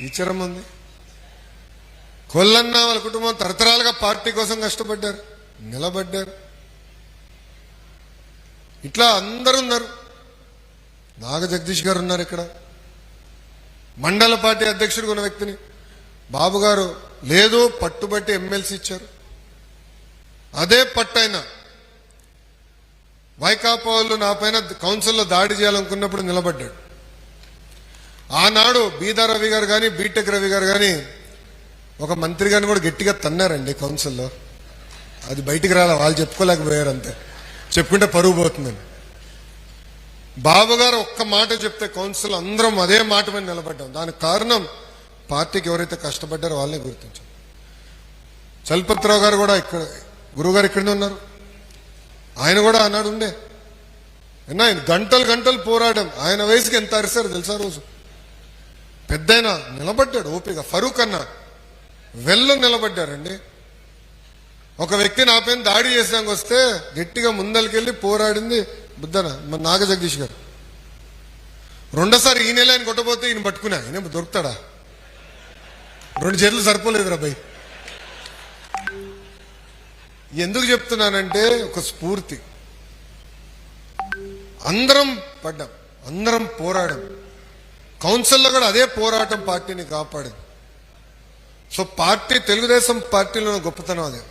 విచారం ఉంది. కొల్లన్న వాళ్ళ కుటుంబం తరతరాలుగా పార్టీ కోసం కష్టపడ్డారు నిలబడ్డారు. ఇట్లా అందరు ఉన్నారు. నాగ జగదీష్ గారు ఉన్నారు ఇక్కడ. మండల పార్టీ అధ్యక్షుడు ఉన్న వ్యక్తిని బాబు గారు లేదు పట్టుబట్టి ఎమ్మెల్సీ ఇచ్చారు. అదే పట్టైనా వైకాపా వాళ్ళు నా పైన కౌన్సిల్లో దాడి చేయాలనుకున్నప్పుడు నిలబడ్డాడు. ఆనాడు బీదా రవి గారు కానీ బీటెక్ రవి గారు కానీ ఒక మంత్రి గారిని కూడా గట్టిగా తన్నారండి కౌన్సిల్లో. అది బయటికి రాలే వాళ్ళు చెప్పుకోలేకపోయారు అంతే చెప్పుకుంటే పరుగు పోతుందని. బాబు గారు ఒక్క మాట చెప్తే కౌన్సిల్ అందరం అదే మాట మీద నిలబడ్డాం. దానికి కారణం పార్టీకి ఎవరైతే కష్టపడ్డారో వాళ్ళే గుర్తించాం చలపతిరావు గారు కూడా ఇక్కడ గురువుగారు ఇక్కడనే ఉన్నారు. ఆయన కూడా ఆనాడు ఉండే. ఆయన గంటలు గంటలు పోరాటం ఆయన వయసుకి ఎంత అరిసారు తెలుసా రోజు? పెద్దయిన నిలబడ్డాడు ఓపిక. ఫరూక్ అన్న వెళ్ళు నిలబడ్డారండి ఒక వ్యక్తి నా పైన దాడి చేసాక వస్తే గట్టిగా ముందరికెళ్ళి పోరాడింది బుద్ధన మన నాగ జగదీష్ గారు. రెండోసారి ఈ నెల ఆయన కొట్టబోతే ఈయన పట్టుకున్నా ఈయన దొరుకుతాడా? రెండు చేతులు సరిపోలేదురా భయ్. ఎందుకు చెప్తున్నానంటే ఒక స్ఫూర్తి. అందరం పడ్డాం అందరం పోరాడాం. కౌన్సిల్లో కూడా అదే పోరాటం పార్టీని కాపాడింది. సో పార్టీ తెలుగుదేశం పార్టీలో గొప్పతనం అదే.